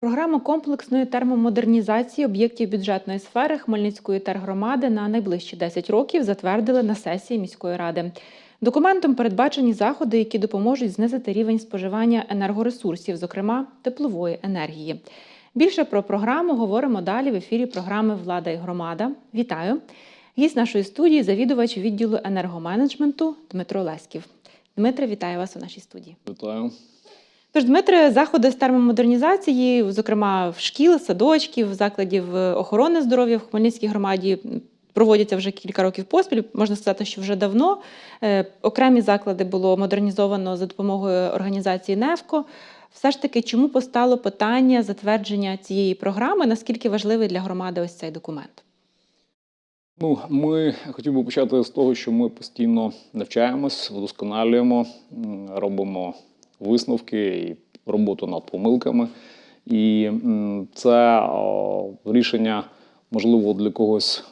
Програму комплексної термомодернізації об'єктів бюджетної сфери Хмельницької тергромади на найближчі 10 років затвердили на сесії міської ради. Документом передбачені заходи, які допоможуть знизити рівень споживання енергоресурсів, зокрема теплової енергії. Більше про програму говоримо далі в ефірі програми Влада і громада. Вітаю! Гість нашої студії завідувач відділу енергоменеджменту Дмитро Леськів. Дмитре, вітаю вас у нашій студії. Вітаю. Тож, Дмитре, заходи з термомодернізації, зокрема в шкіл, садочків, закладів е, охорони здоров'я в Хмельницькій громаді проводяться вже кілька років поспіль. Можна сказати, що вже давно. Е, Окремі заклади було модернізовано за допомогою організації НЕФКО. Все ж таки, чому постало питання затвердження цієї програми? Наскільки важливий для громади ось цей документ? Ну, ми хотів би почати з того, що ми постійно навчаємось, вдосконалюємо, робимо висновки і роботу над помилками. І це рішення, можливо, для когось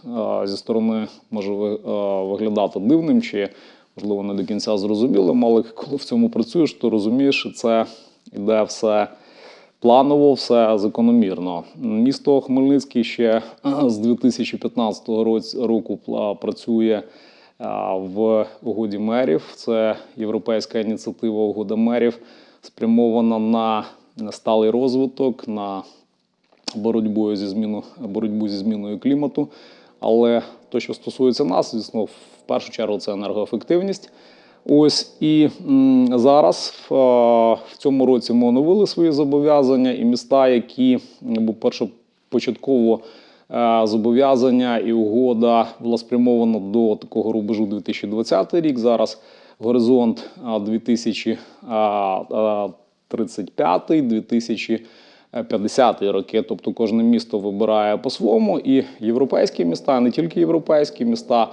зі сторони може виглядати дивним, чи можливо не до кінця зрозумілим, але коли в цьому працюєш, то розумієш, що це іде все планово, все закономірно. Місто Хмельницький ще з 2015 року працює в угоді мерів. Це європейська ініціатива угода мерів, спрямована на сталий розвиток, на боротьбу зі зміну, боротьбу зі зміною клімату. Але то, що стосується нас, звісно, в першу чергу це енергоефективність. Ось і зараз в, в цьому році ми оновили свої зобов'язання, і міста, які м, першопочатково зобов'язання і угода була спрямована до такого рубежу 2020 рік. Зараз горизонт 2035 2050 роки. Тобто кожне місто вибирає по-своєму, і європейські міста, не тільки європейські міста.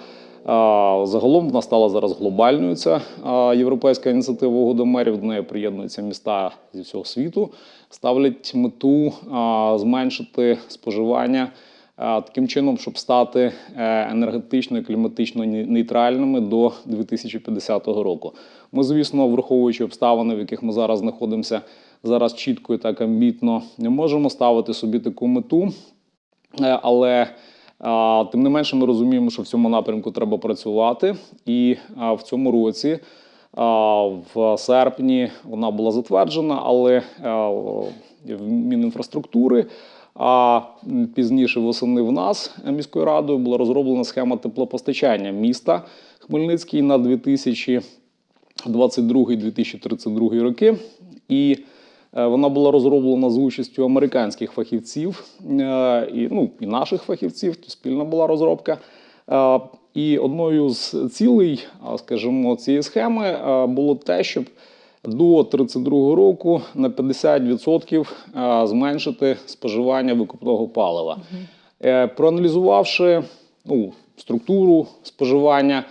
Загалом вона стала зараз глобальною. Ця європейська ініціатива угоди мерів. До неї приєднуються міста зі всього світу, ставлять мету зменшити споживання таким чином, щоб стати е, енергетично і кліматично нейтральними до 2050 року. Ми, звісно, враховуючи обставини, в яких ми зараз знаходимося, зараз чітко і так амбітно не можемо ставити собі таку мету. Е, Але тим не менше ми розуміємо, що в цьому напрямку треба працювати. І в цьому році, в серпні, вона була затверджена, але в Мінінфраструктури. А пізніше восени в нас е, міською радою була розроблена схема теплопостачання міста Хмельницький на 2022-2032 роки. І Е, Вона була розроблена з участю американських фахівців е, і, ну, і наших фахівців, то спільна була розробка. І одною з цілей, скажімо, цієї схеми було те, щоб до 32 року на 50% е, зменшити споживання викопного палива. Е, Проаналізувавши ну, структуру споживання, е,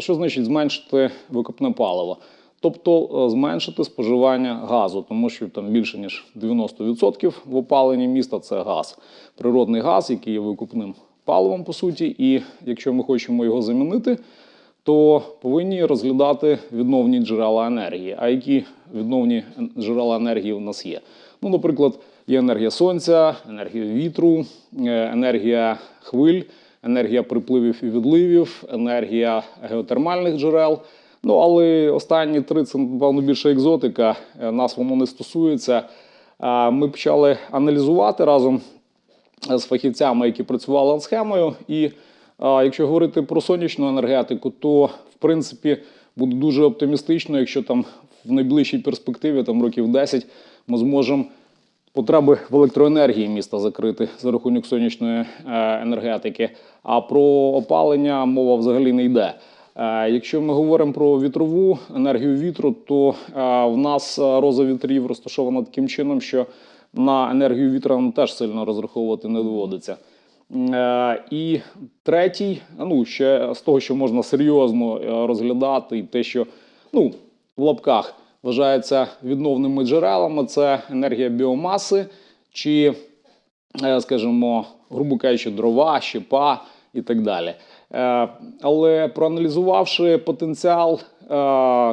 що значить зменшити викопне паливо? Тобто зменшити споживання газу, тому що там більше ніж 90% в опаленні міста це газ, природний газ, який є викупним паливом по суті. І якщо ми хочемо його замінити, то повинні розглядати відновні джерела енергії. А які відновні джерела енергії у нас є? Ну, наприклад, є енергія сонця, енергія вітру, е, енергія хвиль, енергія припливів і відливів, енергія геотермальних джерел. Ну, але останні три це напевно більше екзотика. е, Нас воно не стосується. Ми почали аналізувати разом з фахівцями, які працювали над схемою. І а, якщо говорити про сонячну енергетику, то в принципі буде дуже оптимістично, якщо там в найближчій перспективі, там років 10, ми зможемо потреби в електроенергії міста закрити за рахунок сонячної е, енергетики. А про опалення мова взагалі не йде. Е, Якщо ми говоримо про вітрову енергію вітру, то е, в нас роза вітрів розташована таким чином, що на енергію вітра нам теж сильно розраховувати не доводиться. Е, І третій, ну ще з того, що можна серйозно е, розглядати, і те, що ну в лапках вважається відновними джерелами, це енергія біомаси чи, е, скажімо, грубо кажучи, дрова, щепа і так далі. Але проаналізувавши потенціал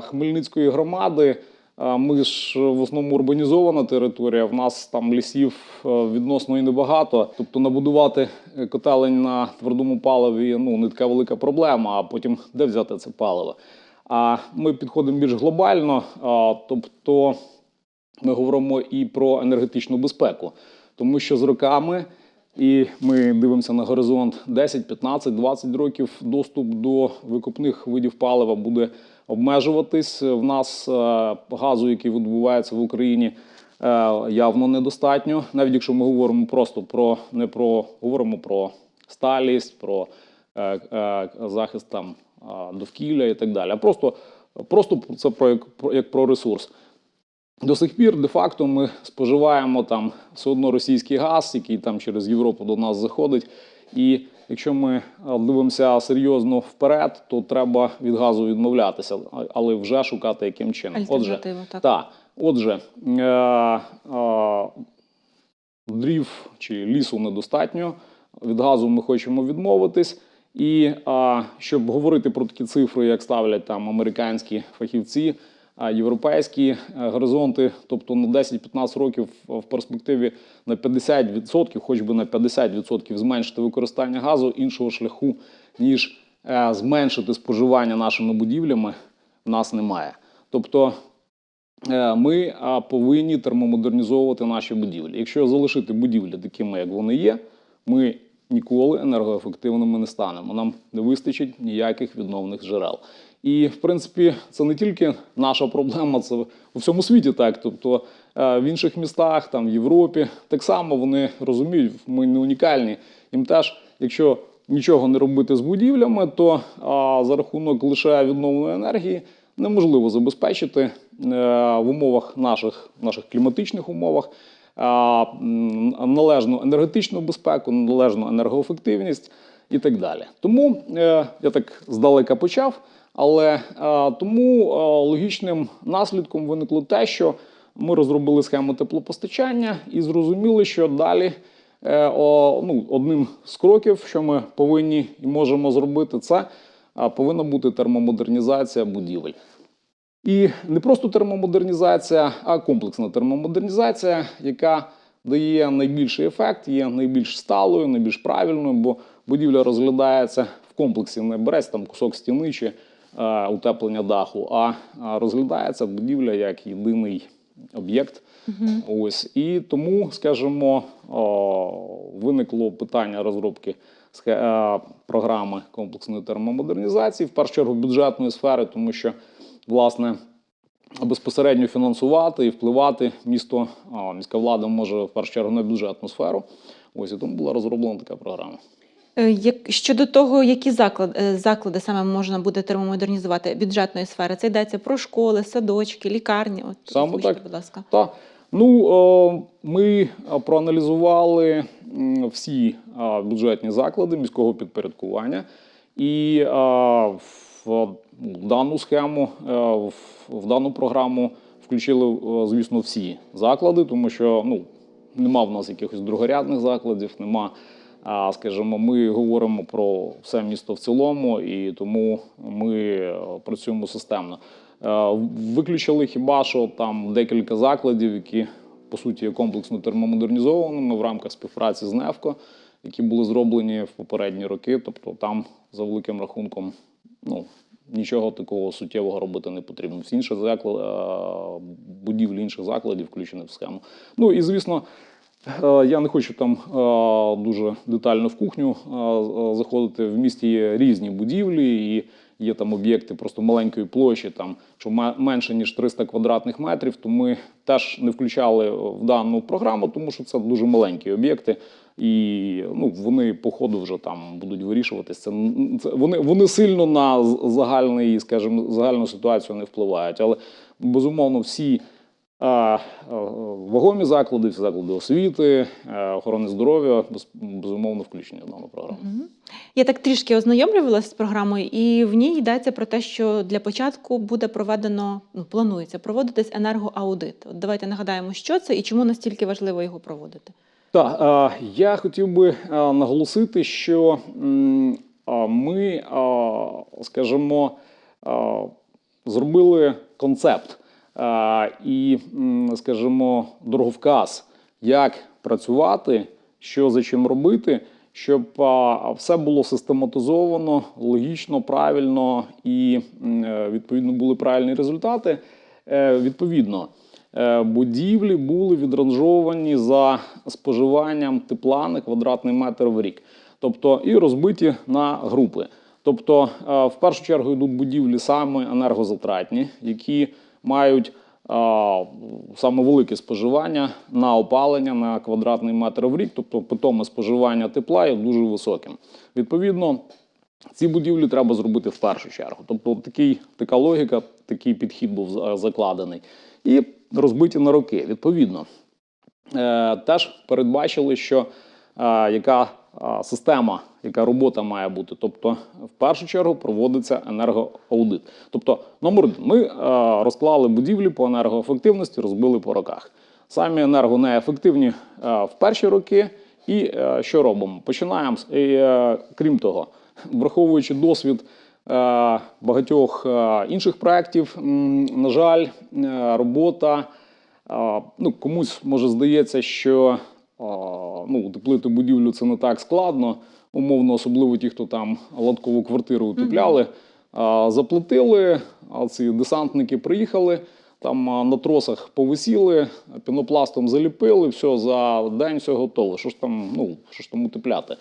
Хмельницької громади, ми ж в основному урбанізована територія. В нас там лісів е, відносно і небагато. Тобто набудувати е, котелень на твердому паливі ну не така велика проблема. А потім де взяти це паливо? А ми підходимо більш глобально, тобто ми говоримо і про енергетичну безпеку, тому що з роками, і ми дивимося на горизонт 10, 15, 20 років, доступ до викопних видів палива буде обмежуватись. В нас е, газу, який видобувається в Україні, е, явно недостатньо. Навіть якщо ми говоримо просто про не про говоримо про сталість, про е, захист там довкілля і так далі. А просто, просто це про як, як про ресурс. До сих пір, де-факто, ми споживаємо там все одно російський газ, який там через Європу до нас заходить. І якщо ми е, дивимося серйозно вперед, то треба від газу відмовлятися, але вже шукати яким чином. Отже, так. так, отже, е, е, дрів чи лісу недостатньо. Від газу ми хочемо відмовитись. І а, щоб говорити про такі цифри, як ставлять там американські фахівці, європейські е, горизонти, тобто на 10-15 років в перспективі на 50%, хоч би на 50% зменшити використання газу, іншого шляху, ніж е, зменшити споживання нашими будівлями, в нас немає. Тобто Е, ми повинні термомодернізовувати наші будівлі. Якщо залишити будівлі такими, як вони є, ми ніколи енергоефективними не станемо. Нам не вистачить ніяких відновних джерел. І в принципі, це не тільки наша проблема, це у всьому світі так. Тобто е, в інших містах, там в Європі, так само вони розуміють, ми не унікальні. Їм теж, якщо нічого не робити з будівлями, то а, за рахунок лише відновленої енергії неможливо забезпечити е, в умовах наших, наших кліматичних умовах а, належну енергетичну безпеку, належну енергоефективність і так далі. Тому е, я так здалека почав, але е, тому е, логічним наслідком виникло те, що ми розробили схему теплопостачання і зрозуміли, що далі ну, одним з кроків, що ми повинні і можемо зробити, це повинна бути термомодернізація будівель. І не просто термомодернізація, а комплексна термомодернізація, яка дає найбільший ефект, є найбільш сталою, найбільш правильною, бо будівля розглядається в комплексі, не береться там кусок стіни чи е, утеплення даху, а, розглядається будівля як єдиний об'єкт. Ось і тому, скажімо, о, виникло питання розробки е, програми комплексної термомодернізації, в першу чергу бюджетної сфери, тому що власне безпосередньо фінансувати і впливати місто, а, міська влада може в першу чергу на бюджетну сферу. Ось і тому була розроблена така програма. Е, Як щодо того, які заклади, заклади саме можна буде термомодернізувати бюджетної сфери, це йдеться про школи, садочки, лікарні. От Саме так. будь ласка. Та ну е, ми е, проаналізували всі е, бюджетні заклади міського підпорядкування, і е, в дану схему, е, в, дану програму включили, е, звісно, всі заклади, тому що ну нема в нас якихось другорядних закладів, нема. Скажімо, ми говоримо про все місто в цілому, і тому ми е, працюємо системно. Виключили хіба що там декілька закладів, які по суті є комплексно термомодернізованими в рамках співпраці з НЕФКО, які були зроблені в попередні роки. Тобто там за великим рахунком ну, нічого такого суттєвого робити не потрібно. Всі інші заклади, будівлі інших закладів включені в схему. Ну і звісно. Е, Я не хочу там е, дуже детально в кухню е, е, заходити. В місті є різні будівлі, і є там об'єкти просто маленької площі, там що менше ніж 300 квадратних метрів. То ми теж не включали в дану програму, тому що це дуже маленькі об'єкти, і ну вони по ходу вже там будуть вирішуватись. Це, це вони, вони сильно на загальний, скажімо, загальну ситуацію не впливають. Але безумовно всі. А, е, Вагомі заклади, всі заклади освіти, е, охорони здоров'я без- безумовно включені в дану програму. Мгм. Я так трішки ознайомлювалася з програмою, і в ній йдеться про те, що для початку буде проведено, ну планується проводитись енергоаудит. От давайте нагадаємо, що це і чому настільки важливо його проводити. Так, е, я хотів би е, наголосити, що ми, е, скажімо, е, зробили концепт і, скажімо, дороговказ, як працювати, що за чим робити, щоб все було систематизовано, логічно, правильно і відповідно були правильні результати. Відповідно, будівлі були відранжовані за споживанням тепла на квадратний метр в рік, тобто і розбиті на групи. Тобто, е, в першу чергу йдуть будівлі саме енергозатратні, які мають а, саме велике споживання на опалення на квадратний метр в рік, тобто питоме споживання тепла є дуже високим. Відповідно, ці будівлі треба зробити в першу чергу. Тобто такий, така логіка, такий підхід був закладений. І розбиті на роки. Відповідно, е, теж передбачили, що е, яка е, система, яка робота має бути. Тобто, в першу чергу проводиться енергоаудит. Тобто, номер один, ми розклали будівлі по енергоефективності, розбили по роках. Самі енергонеефективні в перші роки. І що робимо? Починаємо крім того, враховуючи досвід багатьох е, інших проєктів, на жаль, е, робота. Ну, комусь може здається, що ну, утеплити будівлю це не так складно. Умовно, особливо ті, хто там латкову квартиру утепляли, заплатили, а ці десантники приїхали, там на тросах повисіли, пінопластом заліпили, все за день все готово. Що ж там, ну, що ж там утепляти?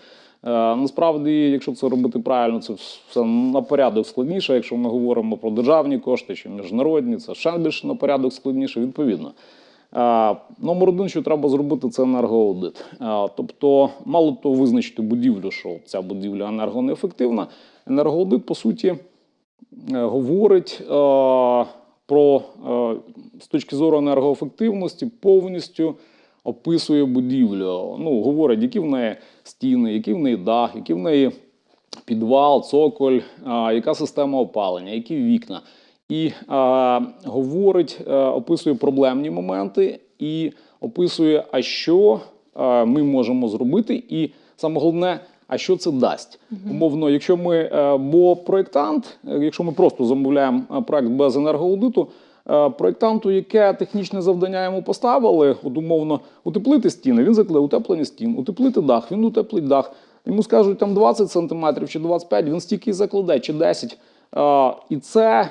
Е, Насправді, якщо це робити правильно, це все на порядок складніше. Якщо ми говоримо про державні кошти чи міжнародні, це ще більше на порядок складніше, відповідно. Е, Номер один, що треба зробити, це енергоаудит. Е, Тобто, мало того визначити будівлю, що ця будівля енергонеефективна. Енергоаудит, по суті, говорить про з точки зору енергоефективності повністю описує будівлю. Ну, говорить, які в неї стіни, які в неї дах, які в неї підвал, цоколь, а, яка система опалення, які вікна. І а, говорить, а, описує проблемні моменти і описує, а що а, ми можемо зробити, і саме головне, а що це дасть. Умовно, якщо ми, е, бо проєктант, е, якщо ми просто замовляємо е, проект без енергоаудиту, е, проєктанту, яке технічне завдання йому поставили, от умовно, утеплити стіни, він закладе утеплення стін, утеплити дах, він утеплить дах. Йому скажуть там 20 сантиметрів чи 25, він стільки закладе, чи 10. Е, І це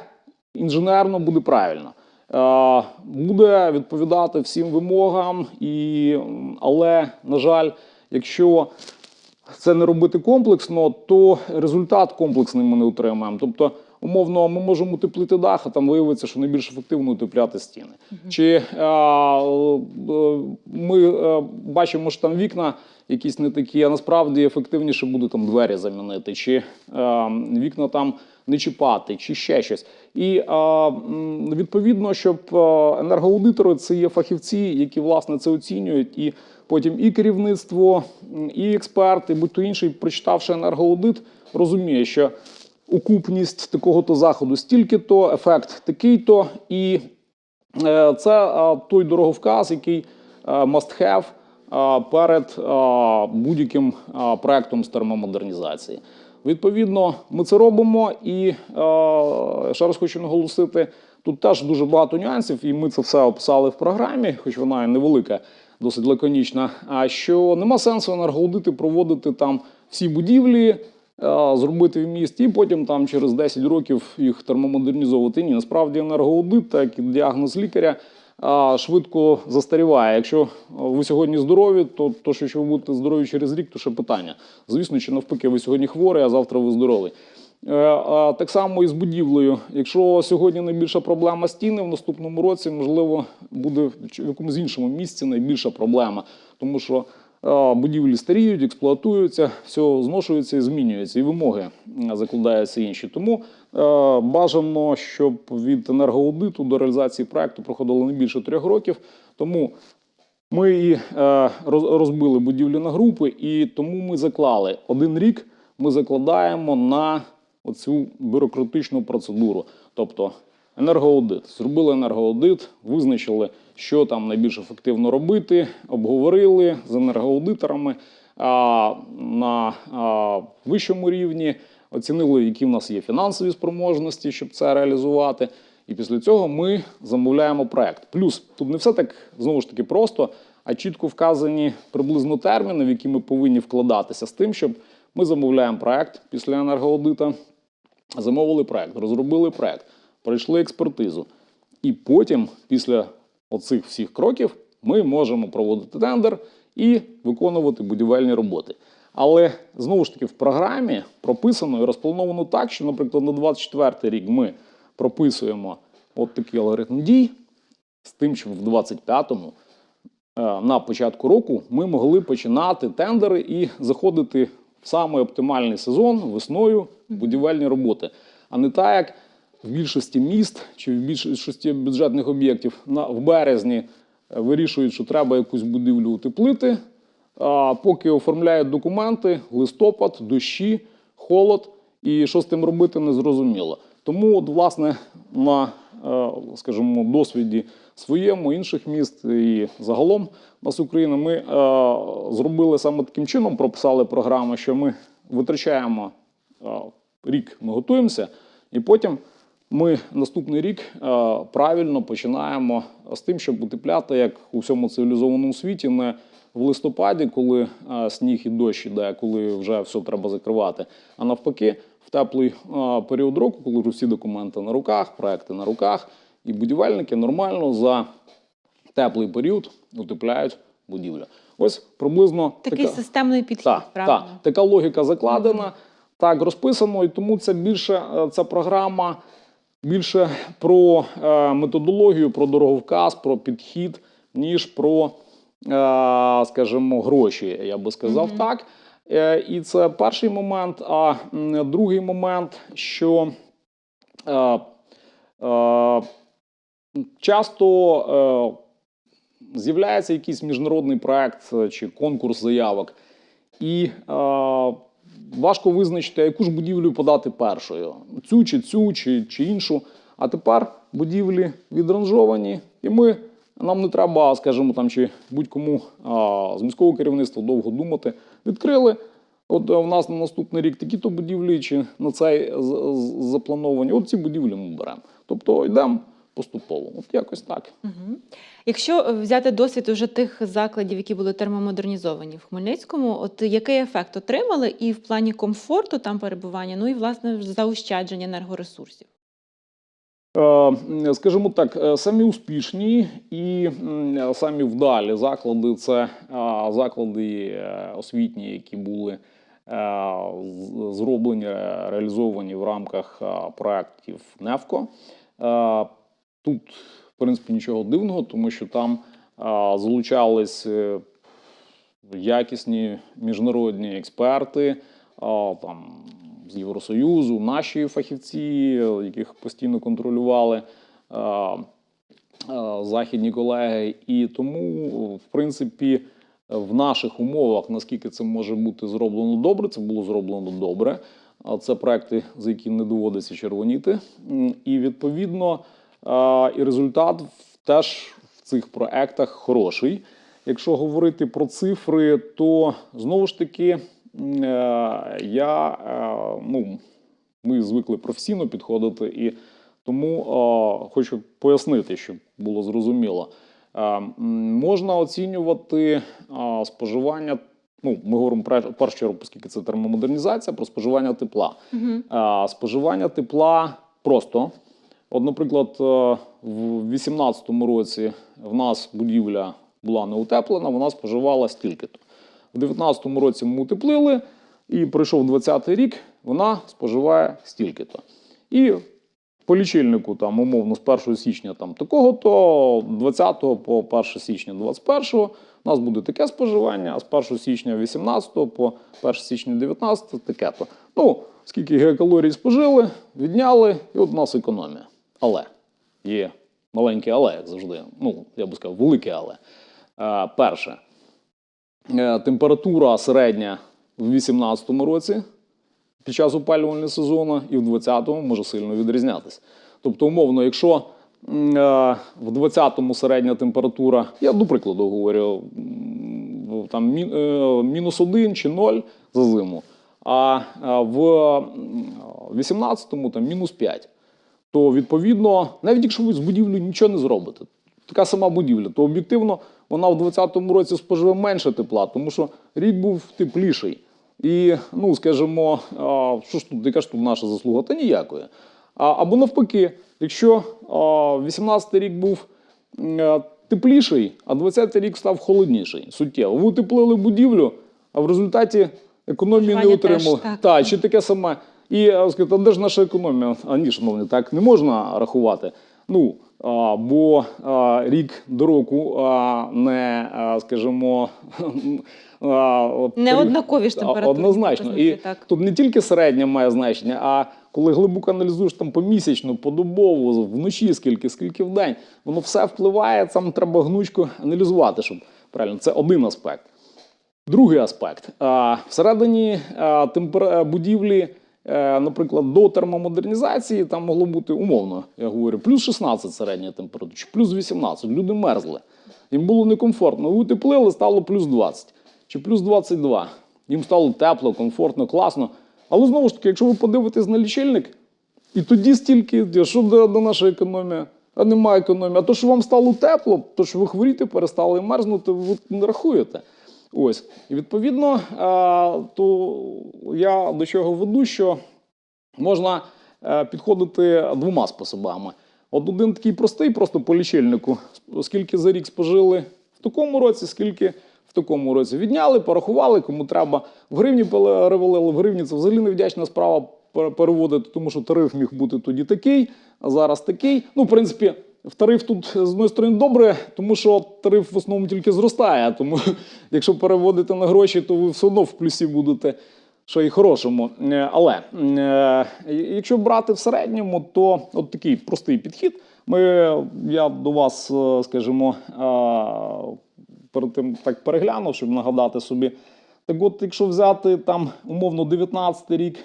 інженерно буде правильно. Е, Буде відповідати всім вимогам, і, але, на жаль, якщо це не робити комплексно, то результат комплексний ми не отримаємо. Тобто, умовно, ми можемо утеплити дах, а там виявиться, що найбільш ефективно утепляти стіни. Чи а, е, ми е, бачимо, що там вікна якісь не такі, а насправді ефективніше буде там двері замінити, чи е, вікна там не чіпати, чи ще щось. І е, м, відповідно, щоб е, енергоаудитори це є фахівці, які власне це оцінюють, і потім і керівництво, і експерти, будь-то інший, прочитавши енергоаудит, розуміє, що окупність такого-то заходу стільки-то, ефект такий-то, і Е, Це е, той дороговказ, який е, must have перед будь-яким проектом з термомодернізації. Відповідно, ми це робимо, і ще раз хочу наголосити: тут теж дуже багато нюансів, і ми це все описали в програмі, хоч вона і невелика, досить лаконічна. А що нема сенсу енергоаудити проводити там всі будівлі, зробити в місті, і потім там через 10 років їх термомодернізовувати. Ні, насправді енергоаудит, так і діагноз лікаря. Швидко застаріває. Якщо ви сьогодні здорові, то, то що, ви будете здорові через рік, то ще питання. Звісно, чи навпаки, ви сьогодні хворий, а завтра ви здоровий. Е, Так само і з будівлею. Якщо сьогодні найбільша проблема стіни, в наступному році, можливо, буде в якомусь іншому місці найбільша проблема. Тому що е, будівлі старіють, експлуатуються, все зношується і змінюється, і вимоги закладаються інші. Тому е, бажано, щоб від енергоаудиту до реалізації проекту проходило не більше трьох років. Тому ми і е, роз- розбили будівлю на групи, і тому ми заклали один рік. Ми закладаємо на оцю бюрократичну процедуру. Тобто енергоаудит. Зробили енергоаудит, визначили, що там найбільш ефективно робити, обговорили з енергоаудиторами а, на а, вищому рівні, оцінили, які в нас є фінансові спроможності, щоб це реалізувати. І після цього ми замовляємо проект. Плюс тут не все так знову ж таки просто, а чітко вказані приблизно терміни, в які ми повинні вкладатися з тим, щоб ми замовляємо проект після енергоаудита, замовили проект, розробили проект, пройшли експертизу. І потім, після оцих всіх кроків, ми можемо проводити тендер і виконувати будівельні роботи. Але знову ж таки в програмі прописано і розплановано так, що, наприклад, на 24 рік ми прописуємо от такий алгоритм дій з тим, щоб в 25-му е, на початку року ми могли починати тендери і заходити в самий оптимальний сезон весною будівельні роботи, а не так, як в більшості міст чи в більшості бюджетних об'єктів на в березні е, вирішують, що треба якусь будівлю утеплити. А поки оформляють документи, листопад, дощі, холод, і що з тим робити, не зрозуміло. Тому, от, власне, на е, скажімо, досвіді своєму інших міст і загалом нас Україна, ми е, зробили саме таким чином, прописали програму, що ми витрачаємо рік, ми готуємося, і потім ми наступний рік е, правильно починаємо з тим, щоб утепляти, як у всьому цивілізованому світі, не в листопаді, коли е, сніг і дощ іде, коли вже все треба закривати, а навпаки, в теплий е, період року, коли всі документи на руках, проекти на руках, і будівельники нормально за теплий період утепляють будівлю. Ось приблизно Такий така... системний підхід, Так, правильно? так, така логіка закладена, так розписано, і тому це більше ця програма більше про е, методологію, про дороговказ, про підхід, ніж про, е, скажімо, гроші. Я би сказав Мгм. так. Е, і це перший момент. А другий момент, що часто з'являється якийсь міжнародний проект чи конкурс заявок, і важко визначити, яку ж будівлю подати першою: цю чи цю, чи, чи іншу. А тепер будівлі відранжовані, і ми. Нам не треба, скажімо, там чи будь-кому з міського керівництва довго думати. Відкрили. От е, в нас на наступний рік такі-то будівлі, чи на цей заплановані. От ці будівлі ми беремо. Тобто йдемо поступово. От якось так. Угу. Якщо е, взяти досвід уже тих закладів, які були термомодернізовані в Хмельницькому, от який ефект отримали і в плані комфорту там перебування, ну і власне заощадження енергоресурсів? Е, Скажімо так, е, самі успішні і самі вдалі заклади це заклади освітні, які були зроблені, реалізовані в рамках проєктів НЕФКО. Тут, в принципі, нічого дивного, тому що там залучались е, якісні міжнародні експерти, там з Євросоюзу, наші фахівці, яких постійно контролювали західні колеги. І тому, в принципі, в наших умовах, наскільки це може бути зроблено добре, це було зроблено добре. Це проекти, за які не доводиться червоніти. І відповідно і результат теж в цих проектах хороший. Якщо говорити про цифри, то знову ж таки е, я е, ну, ми звикли професійно підходити, і тому е, хочу пояснити, щоб було зрозуміло. Можна оцінювати споживання. Ну, ми говоримо про першу чергу, оскільки це термомодернізація, про споживання тепла. Угу. Споживання тепла просто. От, наприклад, е, в 2018 році в нас будівля була не утеплена, вона споживала стільки-то. В 2019 році ми утеплили, і пройшов 2020 рік, вона споживає стільки-то. І по лічильнику, там, умовно, з 1 січня там, такого, то 20 по 1 січня 21 у нас буде таке споживання, а з 1 січня 18 по 1 січня 19 таке то. Ну, скільки гігакалорій спожили, відняли, і от у нас економія. Але є маленьке але, як завжди. Ну, я би сказав, велике але. Е, перше, е, температура середня в 2018 році під час опалювального сезону і в 20-му може сильно відрізнятися. Тобто, умовно, якщо е, в 20-му середня температура, я до прикладу говорю, там е, мінус 1 чи 0 за зиму, а в 18-му там мінус 5, то відповідно, навіть якщо ви з будівлею нічого не зробите, така сама будівля, то об'єктивно вона в 2020 році споживе менше тепла, тому що рік був тепліший. І, ну, скажімо, що ж тут, яка ж тут наша заслуга? Та ніякої. А, або навпаки, якщо а, 18-й рік був тепліший, а 20-й рік став холодніший, суттєво. Ви утеплили будівлю, а в результаті економії не Споживання теж, отримали. так. Та, чи таке саме. І а, скажете, а де ж наша економія? А ні, шановні, так не можна рахувати. Ну, а, бо а, рік до року а, не, а, скажімо, а, Не однакові ж А, температурні Однозначно. І так. тут не тільки середня має значення, а коли глибоко аналізуєш там помісячно, подобово, вночі скільки, скільки в день, воно все впливає, там треба гнучко аналізувати, щоб правильно. Це один аспект. Другий аспект. А, Всередині а, темпер... е, будівлі, е, наприклад, до термомодернізації там могло бути умовно, я говорю, плюс 16 середня температура, чи плюс 18. Люди мерзли. Їм було некомфортно. Ви утеплили, стало плюс 20 чи плюс 22. Їм стало тепло, комфортно, класно. Але знову ж таки, якщо ви подивитесь на лічильник, і тоді стільки, що до, до нашої економії? А немає економії. А то, що вам стало тепло, то що ви хворіти перестали мерзнути, ви не рахуєте. Ось. І відповідно, то я до чого веду, що можна е, підходити двома способами. От один такий простий, просто по лічильнику. Скільки за рік спожили в такому році, скільки в такому році. Відняли, порахували, кому треба. В гривні перевалили. В гривні це взагалі невдячна справа переводити, тому що тариф міг бути тоді такий, а зараз такий. Ну, в принципі, в тариф тут з однієї сторони добре, тому що тариф в основному тільки зростає. Тому якщо переводити на гроші, то ви все одно в плюсі будете. Що і хорошому. Е, Але е, якщо брати в середньому, то от такий простий підхід. Ми, я до вас, е, скажімо, перед тим так переглянув, щоб нагадати собі. Так от, якщо взяти там умовно 19 рік,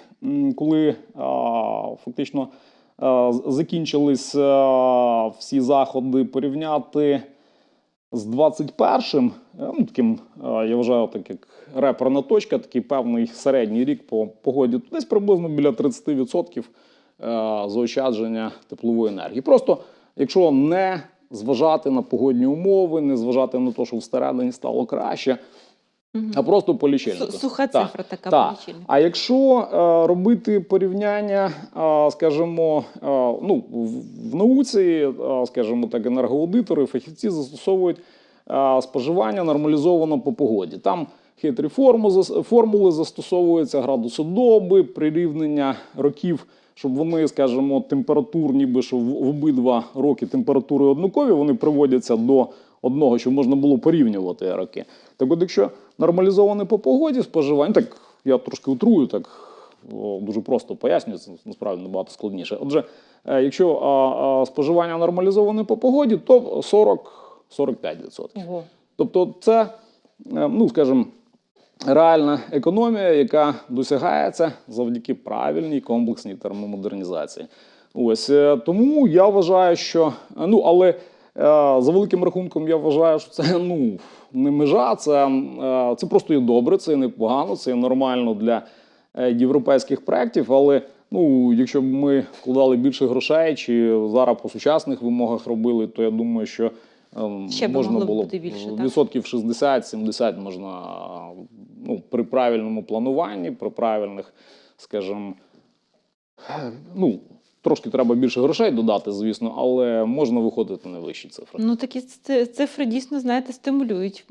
коли фактично а, з- закінчились а, всі заходи, порівняти з 21-м, е, ну, таким, е, я вважаю, так як реперна точка, такий певний середній рік по погоді, десь приблизно біля 30% е, заощадження теплової енергії. Просто якщо не зважати на погодні умови, не зважати на те, що всередині стало краще. А просто по лічильнику. Су- Суха цифра така так. по лічильнику. А якщо е, робити порівняння, е, скажімо, е, ну, в, науці, е, скажімо так, енергоаудитори, фахівці застосовують е, споживання нормалізовано по погоді. Там хитрі форму, зас- формули застосовуються, градуси доби, прирівнення років, щоб вони, скажімо, температур, ніби що в обидва роки температури однакові, вони приводяться до одного, щоб можна було порівнювати роки. Так от, якщо нормалізоване по погоді споживання, так я трошки утрую, так дуже просто пояснюю, це насправді набагато складніше. Отже, е, якщо а, а, споживання нормалізоване по погоді, то 40-45%. Ого. Тобто, це, е, ну скажімо, реальна економія, яка досягається завдяки правильній комплексній термомодернізації. Ось е, тому я вважаю, що ну але за великим рахунком я вважаю, що це ну не межа, це, е, це просто є добре, це є непогано, це є нормально для е, європейських проєктів. Але ну, якщо б ми вкладали більше грошей, чи зараз по сучасних вимогах робили, то я думаю, що Ще можна було бути більше, відсотків 60-70 можна ну, при правильному плануванні, при правильних, скажімо, ну, трошки треба більше грошей додати, звісно, але можна виходити на вищі цифри. Ну, такі цифри дійсно, знаєте, стимулюють.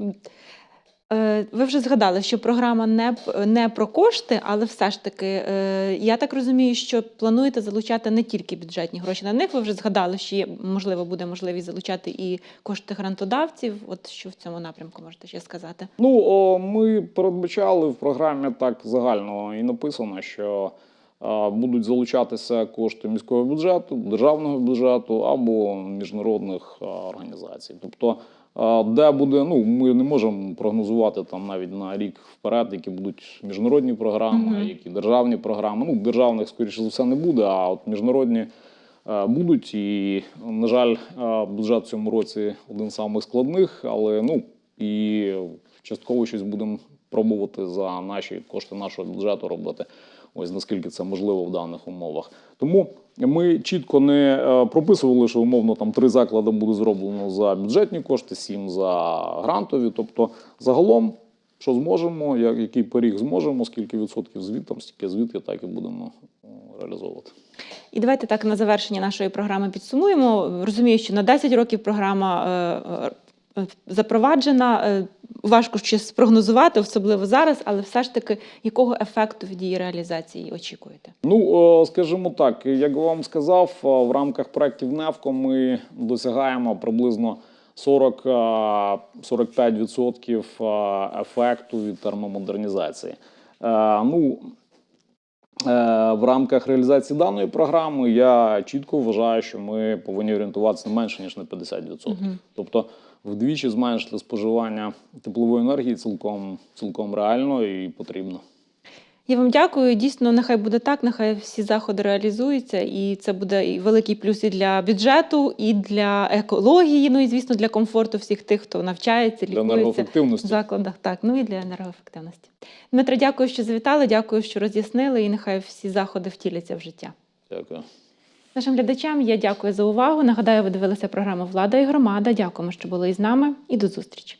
Е, Ви вже згадали, що програма не, не про кошти, але все ж таки, е, я так розумію, що плануєте залучати не тільки бюджетні гроші на них. Ви вже згадали, що є, можливо буде можливість залучати і кошти грантодавців. От що в цьому напрямку можете ще сказати? Ну, о, ми передбачали в програмі так загально і написано, що будуть залучатися кошти міського бюджету, державного бюджету або міжнародних організацій. Тобто, де буде, ну ми не можемо прогнозувати там навіть на рік вперед, які будуть міжнародні програми, які державні програми. Ну, державних, скоріше за все, не буде, а от міжнародні. Будуть і, на жаль, бюджет в цьому році один з самих складних, але ну і частково щось будемо пробувати за наші кошти нашого бюджету робити. Ось наскільки це можливо в даних умовах. Тому ми чітко не е, прописували, що умовно там три заклади буде зроблено за бюджетні кошти, сім за грантові. Тобто, загалом, що зможемо, як, який поріг зможемо, скільки відсотків звіт, там стільки звідки, так і будемо е, реалізовувати. І давайте так на завершення нашої програми підсумуємо. Розумію, що на 10 років програма е, запроваджена. Е, Важко щось спрогнозувати, особливо зараз, але все ж таки, якого ефекту від її реалізації очікуєте? Ну, е, скажімо так, як вам сказав, е, в рамках проєктів НЕВКО ми досягаємо приблизно 40-45% е, ефекту від термомодернізації. Е, Ну, е, в рамках реалізації даної програми я чітко вважаю, що ми повинні орієнтуватися не менше ніж на 50%. Мгм. Тобто вдвічі зменшити споживання теплової енергії цілком, цілком реально і потрібно. Я вам дякую. Дійсно, нехай буде так, нехай всі заходи реалізуються, і це буде і великий плюс і для бюджету, і для екології. Ну і звісно, для комфорту всіх тих, хто навчається, Для лікується в закладах. Так, ну і для енергоефективності. Дмитро, дякую, що завітали. Дякую, що роз'яснили, і нехай всі заходи втіляться в життя. Дякую. Нашим глядачам я дякую за увагу. Нагадаю, ви дивилися програму Влада і громада. Дякуємо, що були із нами, і до зустрічі.